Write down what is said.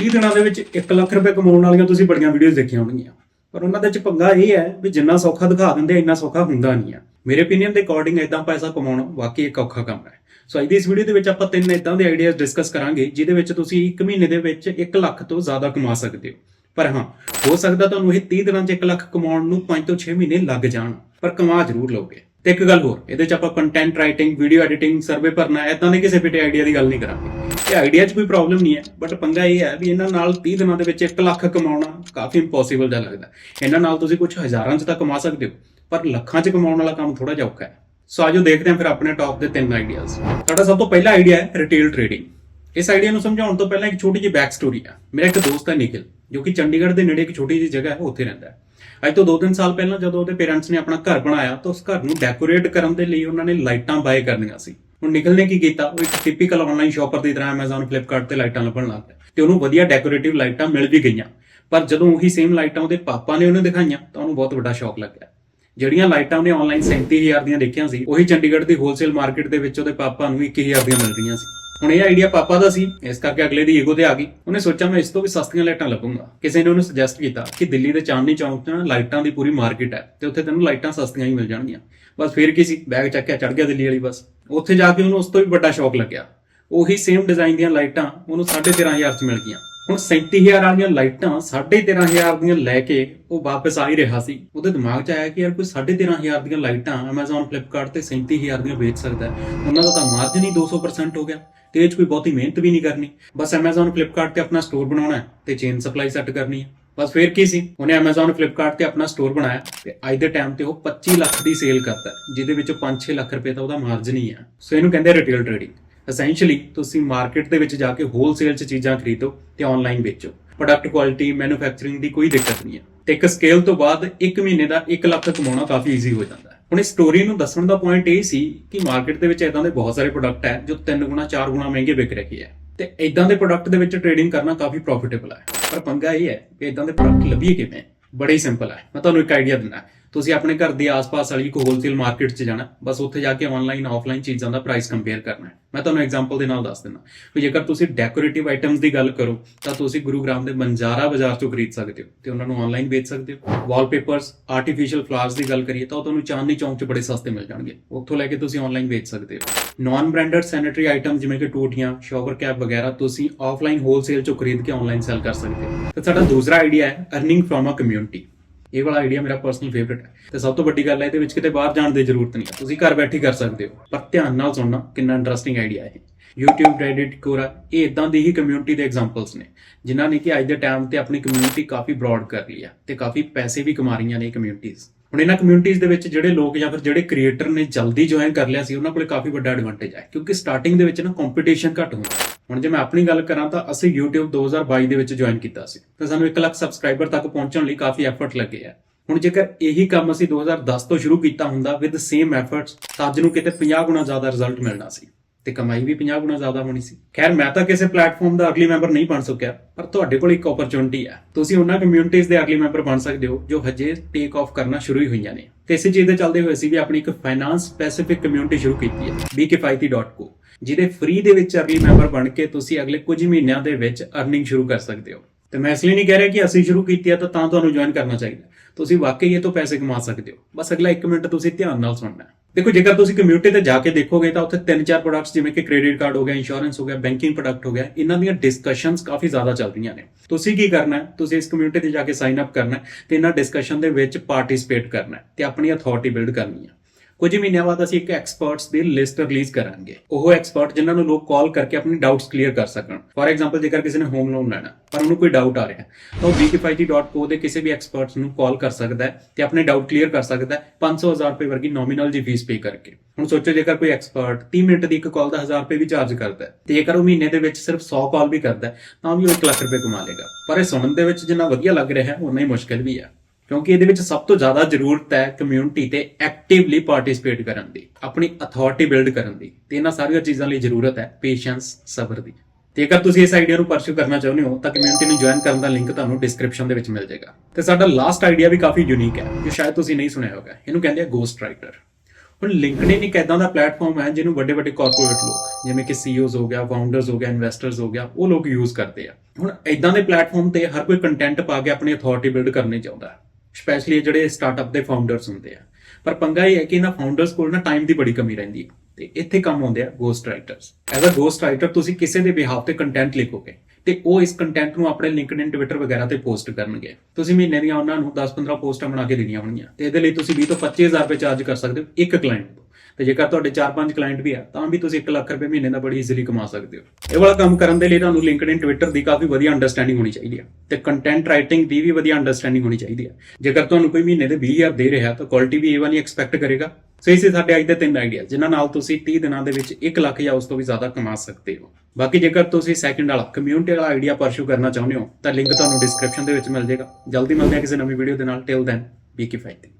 30 ਦਿਨਾਂ ਦੇ ਵਿੱਚ 1 ਲੱਖ ਰੁਪਏ ਕਮਾਉਣ ਵਾਲੀਆਂ ਤੁਸੀਂ ਬੜੀਆਂ ਵੀਡੀਓਜ਼ ਦੇਖੀਆਂ ਹੋਣਗੀਆਂ। ਪਰ ਉਹਨਾਂ ਦੇ ਵਿੱਚ ਪੰਗਾ ਇਹ ਹੈ ਵੀ ਜਿੰਨਾ ਸੌਖਾ ਦਿਖਾ ਦਿੰਦੇ, ਇੰਨਾ ਸੌਖਾ ਹੁੰਦਾ ਨਹੀਂ ਆ। ਮੇਰੇ ਓਪੀਨੀਅਨ ਦੇ ਅਕੋਰਡਿੰਗ ਇਦਾਂ ਪੈਸਾ ਕਮਾਉਣਾ ਵਾਕਈ ਇੱਕ ਔਖਾ ਕੰਮ ਹੈ। ਸੋ ਅੱਜ ਦੀ ਇਸ ਵੀਡੀਓ ਦੇ ਵਿੱਚ ਆਪਾਂ ਤਿੰਨ ਇਦਾਂ ਦੇ ਆਈਡੀਆਜ਼ ਡਿਸਕਸ ਕਰਾਂਗੇ, ਜਿਹਦੇ ਵਿੱਚ ਤੁਸੀਂ 1 ਮਹੀਨੇ ਦੇ ਵਿੱਚ 1 ਲੱਖ ਤੋਂ ਜ਼ਿਆਦਾ ਕਮਾ ਸਕਦੇ ਹੋ। ਪਰ ਹਾਂ, ਹੋ ਸਕਦਾ ਤੁਹਾਨੂੰ ਇਹ 30 ਦਿਨਾਂ 'ਚ 1 ਲੱਖ ਕਮਾਉਣ ਨੂੰ 5 ਤੋਂ 6 ਮਹੀਨੇ ਲੱਗ ਜਾਣ, ਪਰ ਕਮਾ ਜ਼ਰੂਰ ਲਓਗੇ। ਤੇ ਇੱਕ ਗੱਲ ਹੋਰ, ਇਹਦੇ 'ਚ ਆਪਾਂ content writing video editing survey ਭਰਨਾ ਇਦਾਂ ਦੇ ਕਿਸੇ ਪਿੱਟੇ ਆਈਡੀਆ ਦੀ ਗੱਲ ਨਹੀਂ ਕਰਾਂਗੇ। ਇਹ ਆਈਡੀਆ 'ਚ ਕੋਈ ਪ੍ਰੋਬਲਮ ਨਹੀਂ ਹੈ ਬਟ ਪੰਗਾ ਇਹ ਹੈ ਵੀ ਇਹਨਾਂ ਨਾਲ 30 ਦਿਨਾਂ ਦੇ ਵਿੱਚ 1 ਲੱਖ ਕਮਾਉਣਾ ਕਾਫੀ ਇੰਪੋਸੀਬਲ ਜਿਹਾ ਲੱਗਦਾ। ਇਹਨਾਂ ਨਾਲ ਤੁਸੀਂ ਕੁਝ ਹਜ਼ਾਰਾਂ 'ਚ ਤਾਂ ਕਮਾ ਸਕਦੇ ਹੋ, ਪਰ ਲੱਖਾਂ 'ਚ ਕਮਾਉਣ ਵਾਲਾ ਕੰਮ ਥੋੜਾ ਜਿਹਾ ਔਖਾ ਹੈ। ਸੋ ਆਜੋ ਦੇਖਦੇ ਹਾਂ ਫਿਰ ਆਪਣੇ ਟੌਪ ਦੇ ਤਿੰਨ ਆਈਡੀਆਜ਼ ਸਾਡਾ ਸਭ ਤੋਂ ਪਹਿਲਾ ਆਈਡੀਆ ਹੈ ਰਿਟੇਲ ਟ੍ਰੇਡਿੰਗ ਇਸ ਆਈਡੀਆ ਨੂੰ ਸਮਝਾਉਣ ਤੋਂ ਪਹਿਲਾਂ ਇੱਕ ਛੋਟੀ ਜਿਹੀ ਬੈਕ ਸਟੋਰੀ ਆ ਮੇਰਾ ਇੱਕ ਦੋਸਤ ਹੈ ਨਿਖਿਲ ਜੋ ਕਿ ਚੰਡੀਗੜ੍ਹ ਦੇ ਨੇੜੇ ਇੱਕ ਛੋਟੀ ਜਿਹੀ ਜਗ੍ਹਾ ਹੈ, ਉੱਥੇ ਰਹਿੰਦਾ ਹੈ। ਅੱਜ ਤੋਂ 2-3 ਸਾਲ ਪਹਿਲਾਂ ਜਦੋਂ ਉਹਦੇ ਪੇਰੈਂਟਸ ਨੇ ਆਪਣਾ ਘਰ ਬਣਾਇਆ, ਤਾਂ ਉਸ ਘਰ ਨੂੰ ਡੈਕੋਰੇਟ ਕਰਨ ਦੇ ਲਈ ਉਹਨਾਂ ਨੇ ਲਾਈਟਾਂ ਬਾਏ ਕਰਨੀਆਂ ਸੀ। ਹੁਣ ਨਿਖਿਲ ਨੇ ਕੀ ਕੀਤਾ? ਉਹ ਇੱਕ ਟਿਪੀਕਲ ਆਨਲਾਈਨ ਸ਼ਾਪਰ ਦੀ ਤਰ੍ਹਾਂ Amazon, Flipkart ਤੇ ਲਾਈਟਾਂ ਲੱਭਣ ਲੱਗ ਪਿਆ। ਤੇ ਉਹਨੂੰ ਵਧੀਆ ਡੈਕੋਰੇਟਿਵ ਲਾਈਟਾਂ ਮਿਲ ਵੀ ਗਈਆਂ। ਪਰ ਜਦੋਂ ਉਹੀ ਸੇਮ ਲਾਈਟਾਂ ਉਹਦੇ ਪਾਪਾ ਨੇ ਉਹਨੂੰ ਦਿਖਾਈਆਂ, ਤਾਂ ਉਹਨੂੰ ਬਹੁਤ ਵੱਡਾ ਸ਼ੌਕ ਲੱਗਿਆ। ਜਿਹੜੀਆਂ ਲਾਈਟਾਂ ਉਹਨੇ ਆਨਲਾਈਨ 37000 ਦੀਆਂ ਦੇਖੀਆਂ ਸੀ, ਉਹੀ ਚੰਡੀਗੜ੍ਹ ਦੀ ਹੋਲਸੇਲ ਮਾਰਕੀਟ ਦੇ ਵਿੱਚ ਉਹਦੇ ਪਾਪਾ ਨੂੰ 21000 ਦੀਆਂ ਮਿਲ ਰਹੀਆਂ ਸੀ। ਹੁਣ ਇਹ ਆਈਡੀਆ ਪਾਪਾ ਦਾ ਸੀ, ਇਸ ਕਰਕੇ ਅਗਲੇ ਦੀ ਈਗੋ ਤੇ ਆ ਗਈ। ਉਹਨੇ ਸੋਚਿਆ, ਮੈਂ ਇਸ ਤੋਂ ਵੀ ਸਸਤੀਆਂ ਲਾਈਟਾਂ ਲੱਭੂੰਗਾ। ਕਿਸੇ ਨੇ ਉਹਨੂੰ ਸੁਜੈਸਟ ਕੀਤਾ ਕਿ ਦਿੱਲੀ ਦੇ ਚਾਂਦਨੀ ਚੌਂਕ 'ਚ ਨਾ ਲਾਈਟਾਂ ਦੀ ਪੂਰੀ ਮਾਰਕੀਟ ਹੈ ਤੇ ਉੱਥੇ ਤੈਨੂੰ ਲਾਈਟਾਂ ਸਸਤੀਆਂ ਹੀ ਮਿਲ ਜਾਣਗੀਆਂ। ਬਸ ਫਿਰ ਕੀ ਸੀ? ਬੈਗ ਚੱਕਿਆ ਚੜ ਗਿਆ ਦਿੱਲੀ ਵਾਲੀ ਬਸ। ਉੱਥੇ ਜਾ ਕੇ ਉਹਨੂੰ ਉਸ ਤੋਂ ਵੀ ਵੱਡਾ ਸ਼ੌਕ ਲੱਗਿਆ। ਉਹੀ ਸੇਮ ਡਿਜ਼ਾਈਨ ਦੀਆਂ ਲਾਈਟਾਂ ਉਹਨੂੰ 13500 'ਚ ਮਿਲ ਗਈਆਂ। ਹੁਣ 37000 ਵਾਲੀਆਂ ਲਾਈਟਾਂ 13500 ਦੀਆਂ ਲੈ ਕੇ ਉਹ ਵਾਪਸ ਆ ਹੀ ਰਿਹਾ ਸੀ। ਉਹਦੇ ਦਿਮਾਗ 'ਚ ਆਇਆ ਕਿ ਯਾਰ ਕੋਈ 13500 ਦੀਆਂ ਲਾਈਟਾਂ Amazon, Flipkart ਤੇ 37000 ਦੀਆਂ ਵੇਚ ਸਕਦਾ ਉਹਨਾਂ ਦਾ ਤਾਂ ਮਾਰਜਨ ਹੀ 200% ਹੋ ਗਿਆ। ਤੇ ਇਹ 'ਚ ਕੋਈ ਬਹੁਤੀ ਮਿਹਨਤ ਵੀ ਨਹੀਂ ਕਰਨੀ। ਬਸ Amazon, Flipkart ਤੇ ਆਪਣਾ ਸਟੋਰ ਬਣਾਉਣਾ ਹੈ ਤੇ ਚੇਨ ਸਪਲਾਈ ਸੈੱਟ ਕਰਨੀ ਹੈ। ਬਸ ਫੇਰ ਕੀ ਸੀ? ਉਹਨੇ Amazon, Flipkart ਤੇ ਆਪਣਾ ਸਟੋਰ ਬਣਾਇਆ ਤੇ ਅੱਜ ਦੇ ਟਾਈਮ ਤੇ ਉਹ 25 ਲੱਖ ਦੀ ਸੇਲ ਕਰਦਾ ਜਿਹਦੇ ਵਿੱਚੋਂ 5-6 ਲੱਖ ਰੁਪਏ ਤਾਂ ਉਹਦਾ ਮਾਰਜਨ ਹੀ ਹੈ। ਸੋ ਇਹਨੂੰ ਕਹਿੰਦੇ ਰਿਟੇਲ ਟ੍ਰੇਡਿੰਗ ਐਸੈਂਸ਼ੀਅਲੀ ਤੁਸੀਂ ਮਾਰਕੀਟ ਦੇ ਵਿੱਚ ਜਾ ਕੇ ਹੋਲਸੇਲ 'ਚ ਚੀਜ਼ਾਂ ਖਰੀਦੋ ਤੇ ਆਨਲਾਈਨ ਵੇਚੋ। ਪ੍ਰੋਡਕਟ ਕੁਆਲਿਟੀ ਮੈਨੂਫੈਕਚਰਿੰਗ ਦੀ ਕੋਈ ਦਿੱਕਤ ਨਹੀਂ ਹੈ। ਤੇ ਇੱਕ ਸਕੇਲ ਤੋਂ ਬਾਅਦ 1 ਮਹੀਨੇ ਦਾ 1 ਲੱਖ ਕਮਾਉਣਾ ਕਾਫੀ ਈਜ਼ੀ ਹੋ ਜਾਂਦਾ ਹੈ। ਹੁਣ ਇਸ ਸਟੋਰੀ ਨੂੰ ਦੱਸਣ ਦਾ ਪੁਆਇੰਟ ਇਹ ਸੀ ਕਿ ਮਾਰਕੀਟ ਦੇ ਵਿੱਚ ਇਦਾਂ ਦੇ ਬਹੁਤ ਸਾਰੇ ਪ੍ਰੋਡਕਟ ਹੈ ਜੋ 3 ਗੁਣਾ 4 ਗੁਣਾ ਮਹਿੰਗੇ ਵਿਕ ਰਹੇ ਹੈ। ਤੇ ਇਦਾਂ ਦੇ ਪ੍ਰੋਡਕਟ ਦੇ ਵਿੱਚ ਟ੍ਰੇਡਿੰਗ ਕਰਨਾ ਕਾਫੀ ਪ੍ਰੋਫਿਟੇਬਲ ਹੈ। ਪਰ ਪੰਗਾ ਇਹ ਹੈ ਕਿ ਇਦਾਂ ਦੇ ਪ੍ਰੋਡਕਟ ਲੱਭੀਏ ਕਿਵੇਂ? ਬੜੇ ਹੀ ਸਿੰਪਲ ਹੈ। ਮੈਂ ਤੁਹਾਨੂੰ ਇੱਕ ਆਈਡੀਆ ਦਿੰਦਾ। ਤੁਸੀਂ ਆਪਣੇ ਘਰ ਦੇ ਆਸ-ਪਾਸ ਵਾਲੀ ਕੋਈ ਹੋਲਸੇਲ ਮਾਰਕੀਟ 'ਚ ਜਾਣਾ, ਬਸ ਉੱਥੇ ਜਾ ਕੇ ਆਨਲਾਈਨ ਆਫਲਾਈਨ ਚੀਜ਼ਾਂ ਦਾ ਪ੍ਰਾਈਸ ਕੰਪੇਅਰ ਕਰਨਾ ਹੈ। ਮੈਂ ਤੁਹਾਨੂੰ ਐਗਜ਼ਾਮਪਲ ਦੇ ਨਾਲ ਦੱਸ ਦਿੰਦਾ। ਵੀ ਜੇਕਰ ਤੁਸੀਂ ਡੈਕੋਰੇਟਿਵ ਆਈਟਮਸ ਦੀ ਗੱਲ ਕਰੋ, ਤਾਂ ਤੁਸੀਂ ਗੁਰੂਗ੍ਰਾਮ ਦੇ ਬੰਜਾਰਾ ਬਾਜ਼ਾਰ 'ਚੋਂ ਖਰੀਦ ਸਕਦੇ ਹੋ ਤੇ ਉਹਨਾਂ ਨੂੰ ਆਨਲਾਈਨ ਵੇਚ ਸਕਦੇ ਹੋ। ਵਾਲਪੇਪਰਸ ਆਰਟੀਫੀਸ਼ੀਅਲ ਫਲਾਵਰਸ ਦੀ ਗੱਲ ਕਰੀਏ ਤਾਂ ਉਹ ਤੁਹਾਨੂੰ ਚਾਂਦਨੀ ਚੌਂਕ 'ਚ ਬੜੇ ਸਸਤੇ ਮਿਲ ਜਾਣਗੇ। ਉੱਥੋਂ ਲੈ ਕੇ ਤੁਸੀਂ ਆਨਲਾਈਨ ਵੇਚ ਸਕਦੇ ਹੋ। ਨਾਨ ਬ੍ਰਾਂਡਡ ਸੈਨੀਟਰੀ ਆਈਟਮ ਜਿਵੇਂ ਕਿ ਟੂਟੀਆਂ ਸ਼ਾਵਰ ਕੈਪ ਵਗੈਰਾ ਤੁਸੀਂ ਆਫਲਾਈਨ ਹੋਲਸੇਲ 'ਚੋਂ ਖਰੀਦ ਕੇ ਆਨਲਾਈਨ ਸੈਲ ਕਰ ਸਕਦੇ ਹੋ। ਤੇ ਸਾਡਾ ਦੂਸਰਾ ਆਈਡੀਆ ਹੈ ਅਰਨਿੰਗ ਫਰਮ ਅ ਕਮਿਊਨਿਟੀ ਇਹ ਵਾਲਾ ਆਈਡੀਆ ਮੇਰਾ ਪਰਸਨਲ ਫੇਵਰਿਟ ਹੈ। ਤੇ ਸਭ ਤੋਂ ਵੱਡੀ ਗੱਲ ਹੈ, ਇਹਦੇ ਵਿੱਚ ਕਿਤੇ ਬਾਹਰ ਜਾਣ ਦੀ ਜ਼ਰੂਰਤ ਨਹੀਂ ਹੈ। ਤੁਸੀਂ ਘਰ ਬੈਠੇ ਕਰ ਸਕਦੇ ਹੋ। ਪਰ ਧਿਆਨ ਨਾਲ ਸੁਣਨਾ, ਕਿੰਨਾ ਇੰਟਰਸਟਿੰਗ ਆਈਡੀਆ ਹੈ YouTube, Reddit, Quora, ਇਹ ਇਦਾਂ ਦੀ ਹੀ ਕਮਿਊਨਿਟੀ ਦੇ ਐਗਜ਼ਾਮਪਲਸ ਨੇ, ਜਿਨ੍ਹਾਂ ਨੇ ਕਿ ਅੱਜ ਦੇ ਟਾਈਮ ਤੇ ਆਪਣੀ ਕਮਿਊਨਿਟੀ ਕਾਫੀ ਬ੍ਰੌਡ ਕਰ ਲਈ ਹੈ ਤੇ ਕਾਫੀ ਪੈਸੇ ਵੀ ਕਮਾ ਰਹੀਆਂ ਨੇ ਇਹ ਕਮਿਊਨਿਟੀਜ਼ ਹੁਣ ਇਹਨਾਂ ਕਮਿਊਨਿਟੀਜ਼ ਦੇ ਵਿੱਚ ਜਿਹੜੇ ਲੋਕ ਜਾਂ ਫਿਰ ਜਿਹੜੇ ਕ੍ਰੀਏਟਰ ਨੇ ਜਲਦੀ ਜੁਆਇਨ ਕਰ ਲਿਆ ਸੀ, ਉਹਨਾਂ ਕੋਲੇ ਕਾਫੀ ਵੱਡਾ ਐਡਵਾਂਟੇਜ ਹੈ ਕਿਉਂਕਿ ਸਟਾਰਟਿੰਗ ਦੇ ਵਿੱਚ ਨਾ ਕੰਪੀਟੀਸ਼ਨ ਘੱਟ ਹੁੰਦਾ। ਹੁਣ ਜੇ ਮੈਂ ਆਪਣੀ ਗੱਲ ਕਰਾਂ ਤਾਂ ਅਸੀਂ YouTube 2022 ਦੇ ਵਿੱਚ ਜੁਆਇਨ ਕੀਤਾ ਸੀ। ਤਾਂ ਸਾਨੂੰ 1 ਲੱਖ ਸਬਸਕ੍ਰਾਈਬਰ ਤੱਕ ਪਹੁੰਚਣ ਲਈ ਕਾਫੀ ਐਫਰਟ ਲੱਗੇ ਆ। ਹੁਣ ਜੇਕਰ ਇਹੀ ਕੰਮ ਅਸੀਂ 2010 ਤੋਂ ਸ਼ੁਰੂ ਕੀਤਾ ਹੁੰਦਾ ਵਿਦ ਸੇਮ ਐਫਰਟਸ ਤਾਂ ਅੱਜ ਨੂੰ ਕਿਤੇ 50 ਗੁਣਾ ਜ਼ਿਆਦਾ ਰਿਜ਼ਲਟ ਮਿਲਣਾ ਸੀ। ਤੇ ਕਮਾਈ ਵੀ 50 ਗੁਣਾ ਜ਼ਿਆਦਾ ਹੋਣੀ ਸੀ। ਖੈਰ, ਮੈਂ ਤਾਂ ਕਿਸੇ ਪਲੇਟਫਾਰਮ ਦਾ ਅਰਲੀ ਮੈਂਬਰ ਨਹੀਂ ਬਣ ਸਕਿਆ, ਪਰ ਤੁਹਾਡੇ ਕੋਲ ਇੱਕ ਓਪਰਚੁਨਿਟੀ ਹੈ ਤੁਸੀਂ ਉਹਨਾਂ ਕਮਿਊਨਿਟੀਜ਼ ਦੇ ਅਰਲੀ ਮੈਂਬਰ ਬਣ ਸਕਦੇ ਹੋ, ਜੋ ਹਜੇ ਟੇਕ ਆਫ ਕਰਨਾ ਸ਼ੁਰੂ ਹੀ ਹੋਈਆਂ ਨੇ। ਤੇ ਇਸੇ ਚੀਜ਼ ਦੇ ਚੱਲਦੇ ਹੋਏ ਅਸੀਂ ਵੀ ਆਪਣੀ ਇੱਕ ਫਾਈਨਾਂਸ ਸਪੈਸੀਫਿਕ ਕਮਿਊਨਿਟੀ ਸ਼ੁਰੂ ਕੀਤੀ ਹੈ bkifayati.co ਜਿਹਦੇ ਫ੍ਰੀ ਦੇ ਵਿੱਚ ਅਰਲੀ ਮੈਂਬਰ ਬਣ ਕੇ ਤੁਸੀਂ ਅਗਲੇ ਕੁਝ ਮਹੀਨਿਆਂ ਦੇ ਵਿੱਚ ਅਰਨਿੰਗ ਸ਼ੁਰੂ ਕਰ ਸਕਦੇ ਹੋ। ਤੇ ਮੈਂ ਇਸ ਲਈ ਨਹੀਂ ਕਹਿ ਰਿਹਾ ਕਿ ਅਸੀਂ ਸ਼ੁਰੂ ਕੀਤੀ ਹੈ, ਤਾਂ ਤਾਂ ਤੁਹਾਨੂੰ ਜੁਆਇਨ ਕਰਨਾ ਚਾਹੀਦਾ। ਤੁਸੀਂ ਵਾਕਈ ਇਹ ਤੋਂ ਪੈਸੇ ਕਮਾ ਸਕਦੇ ਹੋ। ਬਸ ਅਗਲਾ 1 ਮਿੰਟ ਤੁਸੀਂ ਧਿਆਨ ਨਾਲ ਸੁਣਨਾ ਦੇਖੋ, ਜੇਕਰ ਤੁਸੀਂ ਕਮਿਊਨਿਟੀ ਤੇ ਜਾ ਕੇ ਦੇਖੋਗੇ ਤਾਂ ਉੱਥੇ ਤਿੰਨ ਚਾਰ ਪ੍ਰੋਡਕਟਸ ਜਿਵੇਂ ਕਿ ਕ੍ਰੈਡਿਟ ਕਾਰਡ ਹੋ ਗਿਆ ਇੰਸ਼ੋਰੈਂਸ ਹੋ ਗਿਆ ਬੈਂਕਿੰਗ ਪ੍ਰੋਡਕਟ ਹੋ ਗਿਆ, ਇਹਨਾਂ ਦੀਆਂ ਡਿਸਕਸ਼ਨਸ ਕਾਫੀ ਜ਼ਿਆਦਾ ਚੱਲਦੀਆਂ ਨੇ। ਤੁਸੀਂ ਕੀ ਕਰਨਾ ਹੈ? ਤੁਸੀਂ ਇਸ ਕਮਿਊਨਿਟੀ ਤੇ ਜਾ ਕੇ ਸਾਈਨ ਅਪ ਕਰਨਾ ਹੈ ਤੇ ਇਹਨਾਂ ਡਿਸਕਸ਼ਨ ਦੇ ਵਿੱਚ ਪਾਰਟਿਸਿਪੇਟ ਕਰਨਾ ਹੈ ਤੇ ਆਪਣੀ ਅਥਾਰਟੀ ਬਿਲਡ ਕਰਨੀ ਹੈ। ਕੁਝ ਮਹੀਨਿਆਂ ਬਾਅਦ ਅਸੀਂ ਇੱਕ ਐਕਸਪਰਟਸ ਦੀ ਲਿਸਟ ਰਿਲੀਜ਼ ਕਰਾਂਗੇ। ਉਹ ਐਕਸਪਰਟ ਜਿਨ੍ਹਾਂ ਨੂੰ ਲੋਕ ਕਾਲ ਕਰਕੇ ਆਪਣੇ ਡਾਊਟਸ ਕਲੀਅਰ ਕਰ ਸਕਣ। ਫੋਰ ਐਗਜ਼ਾਮਪਲ ਜੇਕਰ ਕਿਸੇ ਨੇ ਹੋਮ ਲੋਨ ਲੈਣਾ, ਪਰ ਉਹਨੂੰ ਕੋਈ ਡਾਊਟ ਆ ਰਿਹਾ, ਤਾਂ ਉਹ bkify.co ਦੇ ਕਿਸੇ ਵੀ ਐਕਸਪਰਟਸ ਨੂੰ ਕਾਲ ਕਰ ਸਕਦਾ ਹੈ ਤੇ ਆਪਣੇ ਡਾਊਟ ਕਲੀਅਰ ਕਰ ਸਕਦਾ ਹੈ 500000 ਰੁਪਏ ਵਰਗੀ ਨੋਮੀਨਲ ਜੀ ਫੀਸ ਪੇ ਕਰਕੇ। ਹੁਣ ਸੋਚੋ ਜੇਕਰ ਕੋਈ ਐਕਸਪਰਟ 30 ਮਿੰਟ ਦੀ ਇੱਕ ਕਾਲ ਦਾ 1000 ਰੁਪਏ ਵੀ ਚਾਰਜ ਕਰਦਾ ਹੈ ਤੇ ਜੇਕਰ ਉਹ ਮਹੀਨੇ ਦੇ ਵਿੱਚ ਸਿਰਫ 100 ਕਾਲ ਵੀ ਕਰਦਾ ਹੈ, ਤਾਂ ਵੀ ਉਹ 1 ਲੱਖ ਰੁਪਏ ਕਮਾ ਲੇਗਾ। ਪਰ ਇਹ ਸੁਣਨ ਦੇ ਵਿੱਚ ਜਿੰਨਾ ਵਧੀਆ ਲੱਗ ਰਿਹਾ ਹੈ ਉਨਾ ਹੀ ਮੁਸ਼ਕਲ ਵੀ ਹੈ। ਕਿਉਂਕਿ ਇਹਦੇ ਵਿੱਚ ਸਭ ਤੋਂ ਜ਼ਿਆਦਾ ਜ਼ਰੂਰਤ ਹੈ ਕਮਿਊਨਿਟੀ ਤੇ ਐਕਟਿਵਲੀ ਪਾਰਟਿਸਿਪੇਟ ਕਰਨ ਦੀ, ਆਪਣੀ ਅਥਾਰਟੀ ਬਿਲਡ ਕਰਨ ਦੀ, ਤੇ ਇਹਨਾਂ ਸਾਰੀਆਂ ਚੀਜ਼ਾਂ ਲਈ ਜ਼ਰੂਰਤ ਹੈ ਪੇਸ਼ੈਂਸ ਸਬਰ ਦੀ। ਤੇ ਅਗਰ ਤੁਸੀਂ ਇਸ ਆਈਡੀਆ ਨੂੰ ਪਰਸੂ ਕਰਨਾ ਚਾਹੁੰਦੇ ਹੋ, ਤਾਂ ਕਮਿਊਨਿਟੀ ਨੂੰ ਜੁਆਇਨ ਕਰਨ ਦਾ ਲਿੰਕ ਤੁਹਾਨੂੰ ਡਿਸਕ੍ਰਿਪਸ਼ਨ ਦੇ ਵਿੱਚ ਮਿਲ ਜਾਏਗਾ। ਤੇ ਸਾਡਾ ਲਾਸਟ ਆਈਡੀਆ ਵੀ ਕਾਫੀ ਯੂਨੀਕ ਹੈ, ਜੋ ਸ਼ਾਇਦ ਤੁਸੀਂ ਨਹੀਂ ਸੁਣਿਆ ਹੋਗਾ ਇਹਨੂੰ ਕਹਿੰਦੇ ਆ ਗੋਸਟ ਰਾਈਟਰ ਹੁਣ ਲਿੰਕਡਇਨ ਇੱਕ ਐਦਾਂ ਦਾ ਪਲੇਟਫਾਰਮ ਹੈ, ਜਿਹਨੂੰ ਵੱਡੇ ਵੱਡੇ ਕਾਰਪੋਰੇਟ ਲੋਕ, ਜਿਵੇਂ ਕਿ ਸੀਈਓਜ਼ ਹੋ ਗਿਆ ਫਾਊਂਡਰਸ ਹੋ ਗਿਆ ਇਨਵੈਸਟਰਸ ਹੋ ਗਿਆ, ਉਹ ਲੋਕ ਯੂਜ਼ ਕਰਦੇ ਆ। ਹੁਣ ਐਦਾਂ ਦੇ ਪਲੇਟਫਾਰਮ ਤੇ ਹਰ ਕੋਈ ਕੰਟੈਂਟ ਪਾ ਕੇ ਆਪਣੀ ਅਥਾਰਟੀ ਬਿਲਡ ਕਰਨੀ ਚਾਹੁੰਦਾ ਹੈ। ਸਪੈਸ਼ਲੀ ਜਿਹੜੇ ਸਟਾਰਟਅਪ ਦੇ ਫਾਊਂਡਰਸ ਹੁੰਦੇ ਆ। ਪਰ ਪੰਗਾ ਇਹ ਹੈ ਕਿ ਇਹਨਾਂ ਫਾਊਂਡਰਸ ਕੋਲ ਨਾ ਟਾਈਮ ਦੀ ਬੜੀ ਕਮੀ ਰਹਿੰਦੀ ਹੈ ਤੇ ਇੱਥੇ ਕੰਮ ਆਉਂਦੇ ਆ ghost writers as a ghost writer ਤੁਸੀਂ ਕਿਸੇ ਦੇ ਬਿਹਾਫ ਤੇ ਕੰਟੈਂਟ ਲਿਖੋਗੇ, ਤੇ ਉਹ ਇਸ ਕੰਟੈਂਟ ਨੂੰ ਆਪਣੇ ਲਿੰਕਡਇਨ ਟਵਿੱਟਰ ਵਗੈਰਾ ਤੇ ਪੋਸਟ ਕਰਨਗੇ। ਤੁਸੀਂ ਮਹੀਨੇ ਦੀਆਂ ਉਹਨਾਂ ਨੂੰ 10-15 ਪੋਸਟਾਂ ਬਣਾ ਕੇ ਦੇਣੀਆਂ ਹੋਣਗੀਆਂ। ਤੇ ਇਹਦੇ ਲਈ ਤੁਸੀਂ 20 ਤੋਂ 25000 ਰੁਪਏ ਚਾਰਜ ਕਰ ਸਕਦੇ ਹੋ ਇੱਕ ਕਲਾਇੰਟ ਤੇ ਜੇਕਰ ਤੁਹਾਡੇ 4-5 ਕਲਾਇੰਟ ਵੀ ਆ, ਤਾਂ ਵੀ ਤੁਸੀਂ 1 ਲੱਖ ਰੁਪਏ ਮਹੀਨੇ ਦਾ ਬੜੀ ਈਜ਼ੀਲੀ ਕਮਾ ਸਕਦੇ ਹੋ। ਇਹ ਵਾਲਾ ਕੰਮ ਕਰਨ ਦੇ ਲਈ ਤੁਹਾਨੂੰ ਲਿੰਕਡਇਨ ਟਵਿੱਟਰ ਦੀ ਕਾਫੀ ਵਧੀਆ ਅੰਡਰਸਟੈਂਡਿੰਗ ਹੋਣੀ ਚਾਹੀਦੀ ਹੈ ਤੇ ਕੰਟੈਂਟ ਰਾਈਟਿੰਗ ਦੀ ਵੀ ਵਧੀਆ ਅੰਡਰਸਟੈਂਡਿੰਗ ਹੋਣੀ ਚਾਹੀਦੀ ਹੈ ਜੇਕਰ ਤੁਹਾਨੂੰ ਕੋਈ ਮਹੀਨੇ ਦੇ 20000 ਦੇ ਰਿਹਾ, ਤਾਂ ਕੁਆਲਿਟੀ ਵੀ ਇਹ ਵਾਲੀ ਐਕਸਪੈਕਟ ਕਰੇਗਾ। ਸੋ ਇਸੇ ਸਾਡੇ ਅੱਜ ਦੇ ਤਿੰਨ ਆਈਡੀਆ ਜਿਨ੍ਹਾਂ ਨਾਲ ਤੁਸੀਂ 30 ਦਿਨਾਂ ਦੇ ਵਿੱਚ 1 ਲੱਖ ਜਾਂ ਉਸ ਤੋਂ ਵੀ ਜ਼ਿਆਦਾ ਕਮਾ ਸਕਦੇ ਹੋ। ਬਾਕੀ ਜੇਕਰ ਤੁਸੀਂ ਸੈਕਿੰਡ ਵਾਲਾ ਕਮਿਊਨਿਟੀ ਵਾਲਾ ਆਈਡੀਆ ਪਰਸ਼ੂ ਕਰਨਾ ਚਾਹੁੰਦੇ ਹੋ, ਤਾਂ ਲਿੰਕ ਤੁਹਾਨੂੰ ਡਿਸਕ੍ਰਿਪਸ਼ਨ ਦੇ ਵਿੱਚ ਮਿਲ ਜਾਏਗਾ। ਜਲਦੀ ਮਿਲਦੇ ਹਾਂ ਕਿਸੇ ਨਵੀਂ ਵੀਡੀਓ ਦੇ ਨਾਲ। Till then be keep fighting